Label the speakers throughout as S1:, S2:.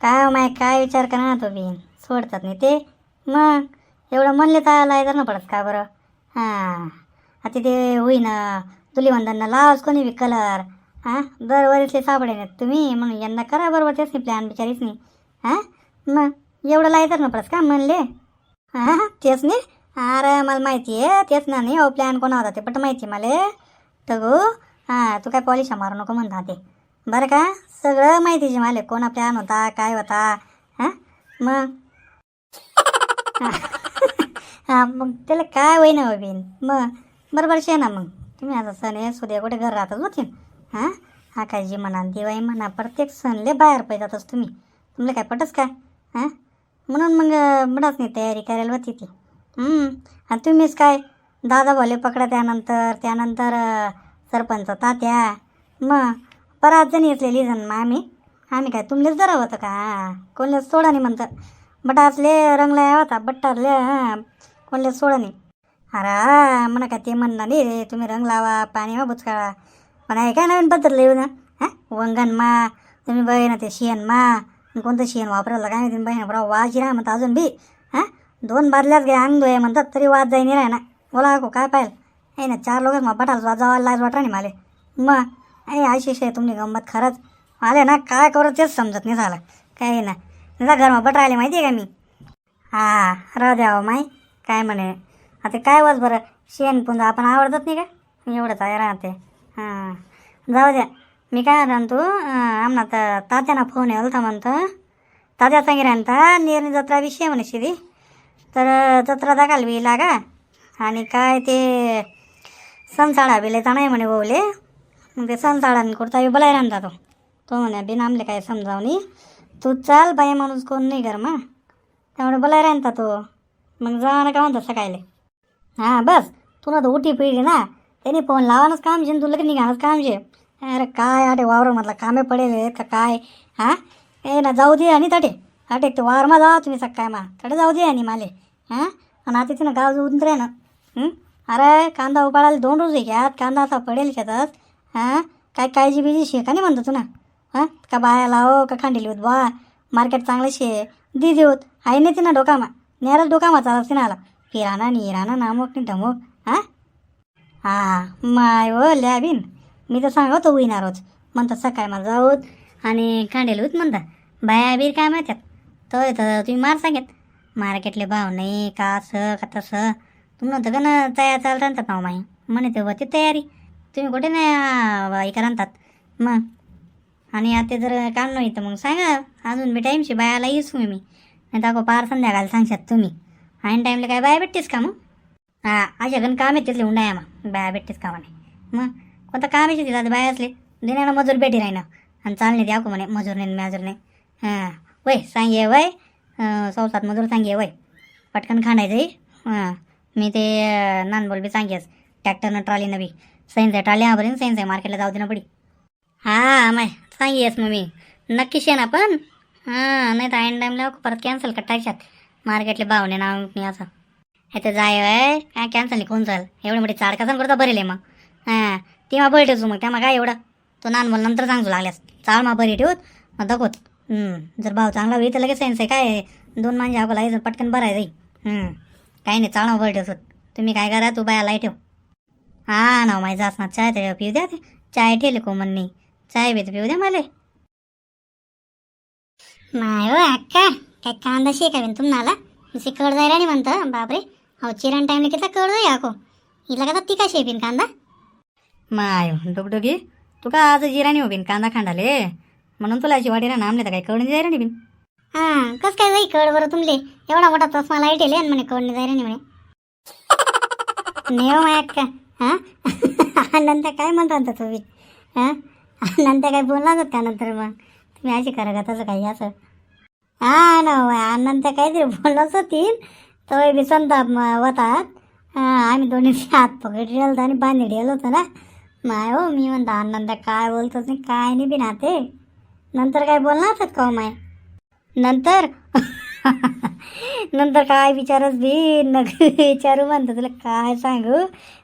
S1: काय हो माय काय विचार करा ना तुम्ही? सोडतात नाही ते. मग? एवढं म्हणले तर लायचं ना पडत का बरं? हां. आता ते होईन. तुली म्हणताना लावच कोणी बी कलर? हां? दरवर्षीचे सापडे नाहीत तुम्ही? म्हणून यांना करा बरोबर तेच नाही प्लॅन बिचारीच नाही हां? मग? एवढं लायचं ना पडत का म्हणले हां तेच नाही अरे मला माहिती आहे तेच ना नाही हो प्लॅन कोणा होता ते पट माहिती मला. तगो हां तू काय पॉलिशा मारू नको म्हणता ते. बरं का? सगळं माहितीचे मला कोणा प्लॅन होता काय होता हां? मग? हां मग त्याला काय होईन हो बीन? मग? बरोबर शे ना मग. तुम्ही आता सण आहे सुद्या कुठे घर राहतच होतीन हां? हा काय जी म्हणा दिवाळी म्हणा प्रत्येक सणले बाहेर पाहिजातच तुम्ही. तुम्हाला काय पटच काय हां? म्हणून मग बडाच नाही तयारी करायला होती ती. आणि तुम्हीच काय दादा भले पकडा त्यानंतर त्यानंतर सरपंच तात्या मग बराच जणी असलेली जण मग आम्ही. आम्ही काय तुमलेच जरा होतं का? कोणलेच सोडा नाही म्हणतं. बटासले रंगला होता बट्टारले हां. कोणलेच सोडा नाही. अरे म्हणा काय ते म्हणणार नाही रे तुम्ही रंग लावा पाणी वा बुचकाळा पण आहे काय नवीन पद्धत लिहू ना हां? वंगण मा तुम्ही बघ ना ते शियन मा. कोणतं शेण वापरायला काय माहिती? बाई बरा वाजी ना म्हणतात अजून बी. हां? दोन बादल्याच घ्या अंग धुये म्हणतात तरी वाज जाई नाही राह ना बोला को काय पाहिलं? आहे ना चार लोक मग बटाल जावा लाज वाटा नाही माले. मग? आहे आशिष आहे तुमची गंमत खरंच. आले ना काय करू तेच समजत नाही झालं. काय ना तुझा घर मग राहिले माहिती आहे का मी? हा राह द्या हो, माई. काय म्हणे? आता काय वाज बरं? शेण पुंजा आपण आवडतच नाही का? एवढंच आहे राहते हां जाऊ द्या. मी काय म्हणतो आमना तर तात्याना फोन येईल तर म्हणतं. तात्या सांगी राहता निर्णी जत्रा विषय म्हणे तर जत्रा दाखल बी लागा. आणि काय ते सणसाळा बिले तर नाही म्हणे बोले मग ते सणसाळा कुर्ता बी बोलाय राहता तो. तो म्हणे बिन आमले काय समजावणी. तू चाल बाई माणूस कोण नाही कर मग त्यामुळे बोलाय राहता तो. मग जा ना का म्हणतो सकाळले. हां बस. तुला तर उठी पिढी ना. त्यांनी फोन लावानच काम शे तुला की निघाणंच काम शे. अरे काय आटे वावर म्हटलं कामे पडेल का काय? हां? ए ना जाऊ दे आणि तटे अटे ते वावरमा जा तुम्ही सकाळ मा. तटे जाऊ दे आणि माले. हां? आणि आता तिनं गाव उंतरे ना. अरे कांदा उपाडायला दोन रोज घ्यात कांदा आता पडेल शेतात. हां? काय काळजी बिजी शे का नाही म्हणतो तू ना? हां? का बाया लाव का खांडेली होत बा? मार्केट चांगलं शे. दी देऊत. आहे नाही तिनं डोकामा. नेरच डोकामा चालत तिनं आला किराणा निराणा नामोक नि ढमोक. हां? हां माय हो लॅबिन मी तर सांगतो होईना रोज म्हणतात सकाळी मला जाऊत आणि कांडेल होत म्हणता बाया बीर काय माहित्यात तर तर तुम्ही मार सांगेत. मार्केटले भाव नाही का असं का तसं. तुम्ही नव्हतं का ना तयार चालत आणतात नाव माही म्हणे ते होती तयारी. तुम्ही कुठे नाही हे आणतात? मग? आणि आता जर काम नाही तर मग सांगा. अजून मी टाईमशी बायाला येईस मी. नाही दाखव पार संध्याकाळ सांगशात तुम्ही. आणि टाईमला काय बाया भेटतेस का मग? हां अशा गण काम आहेत तिथले आहे मग बाया भेटतेस का म्हणे? मग? कोणतं काम आहे तिथं बाया असले दिनानं मजूर भेटी राही ना आणि चालणे द्या म्हणे मजूर नाही मॅजूर नाही. हां वय सांगे वय. संसात मजूर सांगे वय. पटकन खांडायचं आहे हां मी ते नान नानबोल बी सांगेस. ट्रॅक्टरनं ट्रॉलीनं बी. आहे ट्रॉली आभरीन आहे मार्केटला जाऊ दे ना पडी हां माय सांगेस मग मी. नक्कीच ये ना आपण. हां नाही तर ऐन टाईमला परत कॅन्सल टाकशात मार्केटले भाव नाही नाव नाही असं. हे तर जाय वय. काय कॅन्सल नाही कोण चाल एवढे मोठे चाड कसा करता? बरेल आहे मग. हां ती मग बरी ठेवतो मग. त्या मग काय एवढं? तो नानबोल नंतर सांगतो लागल्यास. चाळ मा बरी ठेवत मग दाखवत. जर भाव चांगला होईल तर लगेच सेन्स आहे. काय दोन माणसे आपला जर पटकन बरं आहे जाई काही नाही चाळ मग बरी ठेवतो तुम्ही काय करा तू बायाला ठेव. हां ना माही जास ना चाय ते पिऊ द्या ते. चाय ठेवले को चाय बी तर पिऊ द्या मला. नाही हो अक्का. काय कांदा शेकावीन तुम्हाला? जशी कड जायला नाही म्हणतं. बापरे. हो चिरण टाईमला किती कड जाई अको हिला का ती का शेपीन कांदा? माय डुगडुगी तू का आज जिराणी होबीन कांदा खांडाले. म्हणून तुला अशी वाटीला नामले तर काय कळून जायला नाही बिन हां कस काय जाई कळ बरं तुमले? एवढा मोठा चष्मा लाइट येले म्हणे कळणी जायला नाही म्हणे नेव माय अक्का हा? नंतर काय म्हणता तुम्ही? हां? नंतर काय बोलला होत का नंतर मग? तुम्ही अशी करा का तसं काही असं? हा ना हो, नंतर काहीतरी बोलत होतील तो. बी संताप म- होतात आम्ही दोन्ही हात पकडले होतो आणि बांधले गेलो होतो ना. माय हो मी म्हणतो आनंद काय बोलतोच नाही काय नाही बी ना ते नंतर काय बोलणार होतात का हो माय? नंतर? नंतर काय विचारच बी? नग विचारू म्हणतो तुला काय सांगू?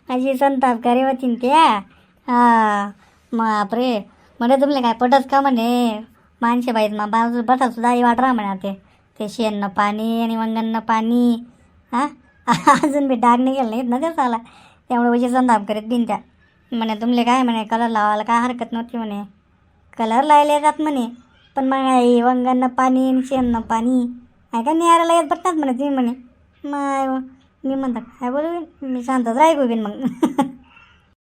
S1: अशी संताप करे न त्या. हा बापरे. म्हणे तुमले काय पटच का म्हणे? माणसे बाईत मा बाजू बसा सुद्धा वाट राहा म्हणा ते ते शेणनं पाणी आणि वंगणनं पाणी. हां? अजून बी डाग निघेल नाहीत ना त्याचा आला. त्यामुळे उशी संताप करीत बिन त्या. म्हणे तुमले काय म्हणे कलर लावायला काय हरकत नव्हती म्हणे. कलर लायले जात म्हणे पण मग आई वंगांना पाणी आणि शेणनं पाणी आहे का न्यायला येत पटतात म्हणे तुम्ही म्हणे. मग हो, मी म्हणतात काय बोलू मी शांतच राही बीन मग.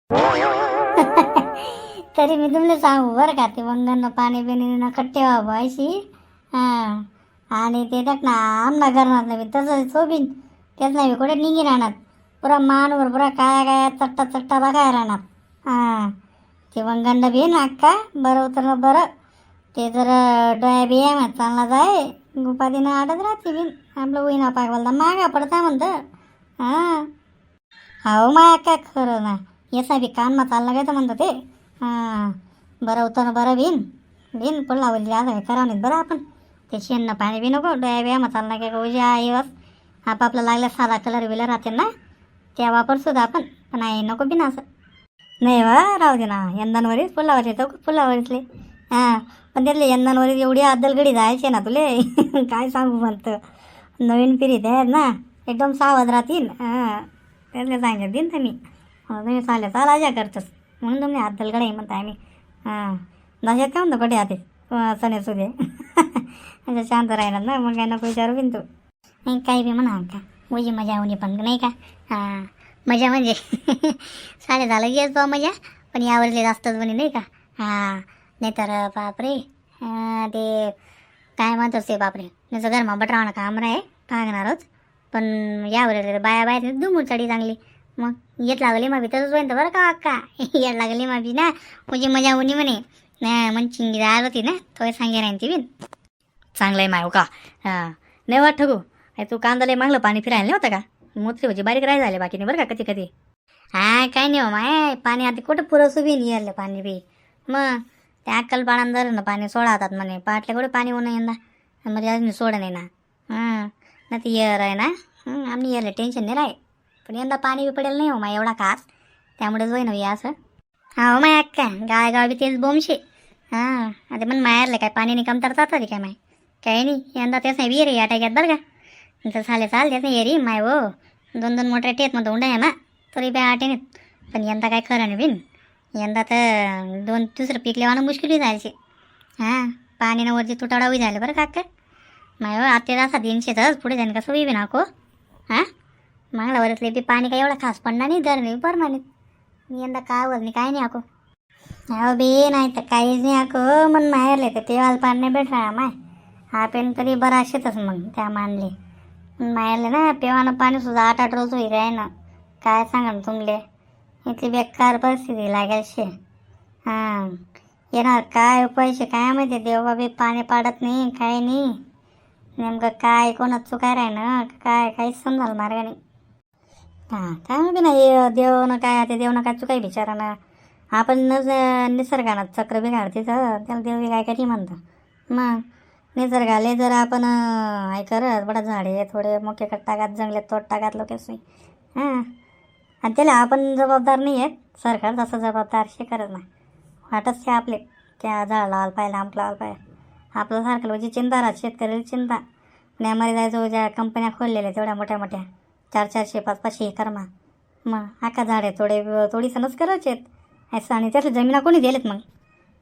S1: तरी मी तुमले सांगू बरं का ते वंगांना पाणी बिणी ना कट्टे व्हावं अशी. हां आणि ते त्यात ना आमना करणार नाही तसं सोबीन त्याच नाही कुठे निघी राहणार. पुरा मानवर पुरा काय काय चट्टा चट्टा बघाय राहणार. हां. ते वंगंड बी ना का बरं उतरणं बरं. ते जर डोळ्या बिया मग चालला जाय. गुपादीनं आडत राहते बिन आपलं होईना पाय मागा पडता म्हणतं. हां. हो माया काय खरं ना. येसा बी कानमा चालला काय तर म्हणतं ते. हां. बरं उतरणं बरं बिन. बिन पडला लावली आता करावं नाही बरं आपण. ते शेणनं पाणी बी नको डोया बिया मग चालला काय उजी आहे आपापला लागल्या साधा कलर बिलर राहते ना. त्या वापरसुद्धा आपण. पण आहे नको बिन असं. नाही वा राहू दे ना. यंदांवरीच फुलावर येतो हो, फुलावरीचले. हां पण त्यातले यंदांवरीच एवढी अद्दलगडी जायचे ना तुले. काय सांगू म्हणतं. नवीन पिढीत आहेत ना. एकदम सावध राहतील. हां त्यातले सांगत देईन तर मी हो, तुम्ही चालेल चालायच्या करतोस. म्हणून तुम्ही आद्दलगडाही म्हणता आम्ही हां दशात काय म्हणतो कडे आते सणे सुदे. शांत राहिला ना. मग काय नको विचारू बिन तू. काही बी म्हणा का? मुझी मजा होणी हो पण नाही का? हां मजा म्हणजे साडे झालं येस बा मजा। पण यावरले जास्तच म्हणे नाही का? हां नाही तर बापरे ते काय म्हणतोस ते बापरे त्याचं घरमा बटरावणं काम आहे पाहणारच पण यावर बाया बाया दुमूर चढी चांगली मग येत लागली मग तसंच होईन तर बरं का अक्का? येत लागली मग ना? म्हणजे मजा होणी म्हणे। ना मग चिंगी आलं होती ना तो सांगे राहीन ती बिन। चांगलं आहे माय का हां नाही वाट ठगू अरे तू कांदाला मागलं पाणी फिरायला नाही होतं का? मोत्री म्हणजे बारीक राही झाले बाकी नाही बरं का कधी कधी. हा काय नाही हो माय पाणी आता कुठं पुरं बी नाही यायला पाणी बी. मग ते अक्कल पाण्यानं ना पाणी होतात म्हणे. पाटल्या कुठे पाणी होणं यंदा म्हणजे अजून सोड नाही ना. हां ना ती येर आहे ना? आम्ही यायला टेन्शन नाही राय. पण यंदा पाणी बी पडेल नाही हो माय एवढा खास. त्यामुळेच होईन हो असं. हा हो माय अक्का गाय गाव बी तेच बोमशे. हां आता मग मायारले काय पाणी नाही कमतरता काय माय. काही नाही यंदा तेच नाही विहीर आहे या टाक्यात बरं का. तर चालेल चाल देत नाही येरी माय हो दोन दोन मोठ्या टेत मग दोंडा आहे ना तरी बी आटे नाहीत पण यंदा काय खरं नाही बिन यंदा तर दोन दुसरं पीक लेवानं मुश्किल जायचे हां पाणी वरती तुटाडा होई झालं बरं काका माय हो आते असा तीनशेच पुढे जाईन कसं बी नाको हां मागला वरतले बी पाणी काय एवढं खास पडणार नाही दर नाही बरं नाही यंदा काय वर काय नाही आको अहो बी नाही तर काहीच नाही आको मन माहेरले तर ते वाल पाणी भेटणार माय हा पेन तरी बरा शेतच मग त्या मानले मायरले ना पेवानं पाणी सुद्धा आठ आठ रोज होईल आहे ना काय सांगा ना तुमले? इथली बेकार परिस्थिती लागेल शे हां. येणार काय पैसे काय माहिती? देवबाबी पाणी पाडत नाही काय नाही. नेमकं काय कोणाच चुकाय राही ना काय काहीच समजाल मार्गाने हां काय माहिती ना हे देवनं काय ते देवनं काय चुकाय बिचारा ना. आपण न निसर्गानं चक्र बिघाड तर त्याला देव काय काही म्हणतं. मग? निसर्गाले जर आपण आहे करत बडा झाडे थोडे मोठे कट टाकात जंगले तोड टाकात लोकेसनी हां. आणि त्याला आपण जबाबदार नाही आहेत. सरकार तसं जबाबदार शे करत नाही. वाटच ते आपले. त्या झाड लावायला पाहिलं आमक लावायला पाहिजे. आपलं सारखं म्हणजे चिंता राहत शेतकऱ्याला चिंता. आणि आम्हाला जायचं ज्या कंपन्या खोललेल्या तेवढ्या मोठ्या मोठ्या. चार चारशे पाच पाचशे करमा मग आका झाडे थोडे थोडी सणच करायचे आहेत. असं आणि त्यातल्या जमिना कोणी दिलेत मग?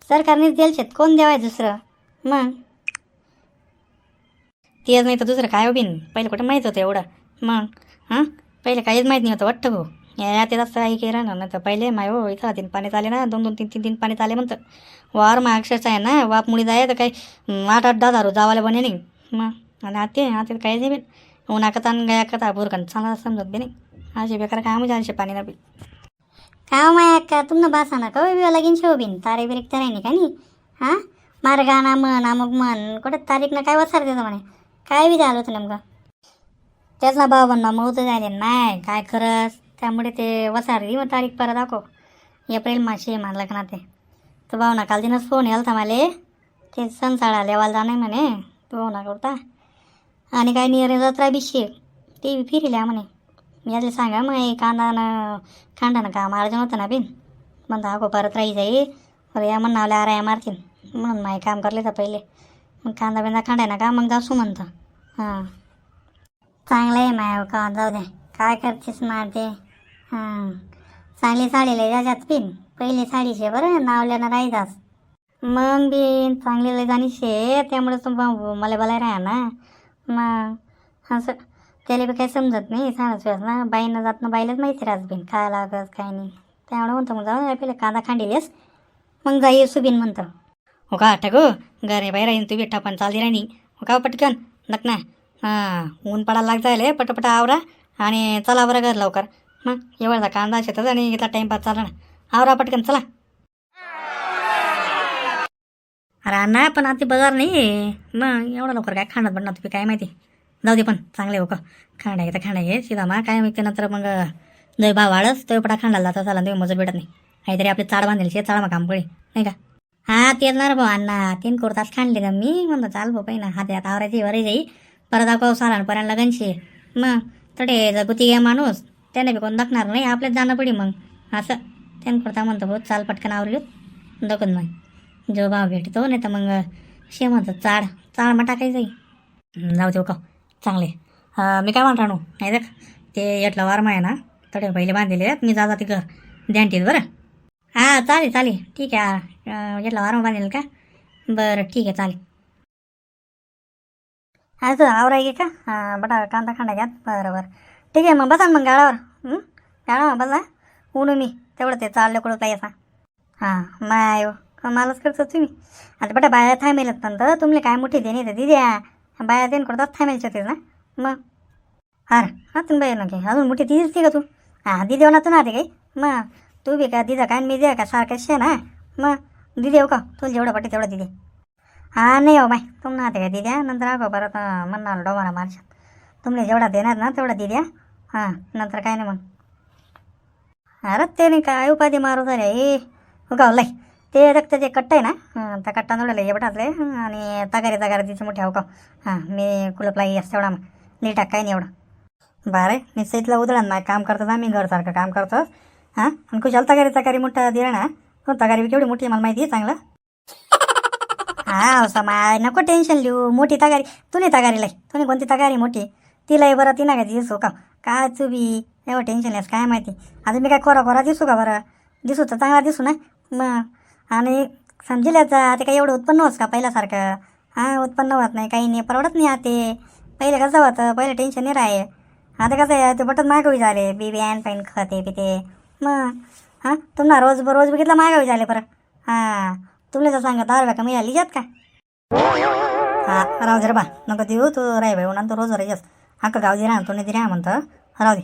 S1: सरकारनेच दिले शेत कोण देवाय दुसरं? मग? तेच नाही तर दुसरं काय हो बिन? पहिलं कुठं माहीत होतं एवढं? मग हां? पहिले काहीच माहीत नाही होतं वाटतं भाऊ. या ते जास्त काही केलं राहणार नाही तर पहिले माय हो इथं तीन पाणी चाले ना दोन दोन तीन तीन तीन पाणी चाले म्हणतं. वार मग अक्षरचं आहे ना वाप मुळी जाय तर काही आठ आठ दहा दारू जावाला बने नाही. मग आणि आते आता काहीच नाही बिन. उन्हाकत आणि गया कथा बुरकन चांगला समजत बी नाही. असे बेकार काम असे पाणी ना बी. का हो माया का तुमनं बासा ना का बी लगीन शेव बिन. तारीख बिरीक तर नाही का नाही? हां? मार्गाना म्हण अमुक म्हण कुठं तारीखनं काय वसार देतं म्हणे? काय बी झालं होतं नेमकं? त्याच ना बाबांना मग होतं जायले नाही काय खरंच? त्यामुळे ते वसार मग तारीख परत दाखव. एप्रिल मानलं का ना ते. तर भावना काल दिनच फोन यायला था मला. ते सण साडा लेवायला जाणार म्हणे. तो भावना करता. आणि काय नियर जत्रा बिशी ते बी फिरल्या म्हणे. मी यातले सांगा मग हे कांदानं खांडानं काम अर्जन होतं ना बिन? म्हणता अगो परत राही जाई. अरे या म्हणून नावल्या आराया मारतील. म्हणून माही काम करले तर पहिले. मग कांदा बिंदा खांडाय ना का? मग जासू म्हणतं. हां. चांगलं आहे माय का जाऊ दे. काय करतेस मारते? हां. चांगली साडी लय जात पिन. पहिली साडीशे बरं नावल्यानं राहिदास मग बिन चांगली लय जाणी शे त्यामुळे तू बा- मला बोलाय राहा ना. मग असं त्याला बी काही समजत नाही सांगत वेळेस ना बाईनं जात ना बाईलाच माहिती राहत बिन काय लागत काय नाही. त्यामुळे म्हणतो मग जाऊ पहिले कांदा खांडिलेस मग जाई सुबीन म्हणतो. हो का टाको घरे बाहेर येईन तू बेटा पण चालती राणी. हो का पटकन? नक ना. हां ऊन पडायला लाग जायले पटपट आवरा आणि चला बरं घर लवकर. मग एवढा कांदा शेतात आणि इथला टाईमपास चालला ना. आवरा पटकन चला. अरे अण्णा पण आता बाजार नाही मग एवढा लवकर काय खाणार पण तुम्ही काय माहिती? जाऊ दे पण चांगले हो का खांडा घे तर खांडा घे सीधा मा काय माहिती नंतर मग दही भाव वाढस तो पटा खांडाला जाता चाला तुम्ही मजूर भेटत नाही. काहीतरी आपले चाड बांधेल शे चाळ मग काम पडे नाही का? हा तेच ना रे भाऊ अण्णा. तीन कुर्तास खाणले का मी. म्हणतो चाल भाऊ पहिला हात यात आवरायची वरही जाई. परत दाखव पाऊस आला पर्यंत लगनशे. मग तडे जगुती घ्या माणूस. त्याने बी कोण दाखणार नाही आपल्याच जाणं पडी मग. असं. त्यान कुर्ता म्हणतो भाऊ चाल पटकन आवरू दखून मग जो भाव भेटतो नाही तर मग शे म्हणतो चाड. चाळ मग टाकायचं आहे. जाऊ देऊ का. चांगले. मी काय म्हणतो नाही देख ते येटला वारमा आहे ना तडे पहिले बांधलेले आहेत. मी जा जाते घर. ध्यानटीत बरं. हां चालेल चालेल. ठीक आहे याला येटला बांधेल का? बरं ठीक आहे चालेल. हा तू आवराय घे का? हां बटा कांदा खांडा घ्या बरं बरं. ठीक आहे मग बसा मग गाळावर. गाळावर बसा. उन्हू मी. तेवढं ते चाललं कुठं काही असा. हां माय हो. करतो तुम्ही. आता बटा बाया थांबेलच तर तुमले काय मोठी देणे तर दिद्या बाया देण करतात थांबायचे होते ना मग? हां हां तुम्ही बाई नके. अजून मोठी दिदी दिसते का तू? हां दिदी ना तू ना ते काही. मग? तू बी का दिदा काय मी द्या का सारखं शे ना मग दिदी हो का? तुला जेवढं पटे तेवढं दिदी. हां नाही हो बाय तुम ना का दिद्या नंतर अगो परत म्हणणार डोमारा मारशात. तुमने जेवढा देणार ना तेवढा दिद्या हां? नंतर काय नाही मग. अरे ते नाही काय उपाधी मारू झाले ए हो उगावलाय हो, लय. ते रक्त जे कट्ट आहे ना त्या कट्टा नोडले हे बटातले आणि तगारी तगारी तिची मोठ्या हो का हो. हां. मी कुलपला येस तेवढा मग. नीटा काय नाही एवढं. बरं निश्चितला उधळण नाही. काम करतात आम्ही घरसारखं काम करतो हां? आणि कुशाल तगारी तगारी मोठा दिला ना हो तगारी केवढी मोठी मला माहिती आहे चांगलं. हा समाय नको टेन्शन लिहू. मोठी तगारी तुने तगारी लय. तुने कोणती तगारी मोठी? तिला बरं ती का दिसू का? काय तू बी. एवढं टेन्शन आहेस काय माहिती? आता मी काय कोरा कोरा दिसू का बरं? दिसू तर चांगला दिसू ना? मग आणि समजिल्याचा ते काही एवढं उत्पन्न होत का पहिल्यासारखं? हां उत्पन्न होत नाही काही नाही परवडत नाही आता. ते पहिले कसं होतं? पहिले टेन्शन नाही राहे आता कसं आहे ते बटन मागावी झाले. बी बियाण पाईन खते पिते मग हां? तुम्हाला रोज रोज बघितलं मागावी झाले परत हां तुला जर सांगा दहा रुपया कमी आली जात का? हा राहू दे रे बा नको देऊ तू राय भाई उन्हा तू रोज राहीस हक्क गाव राहा तू नाही राहा म्हणतं. राहू दे.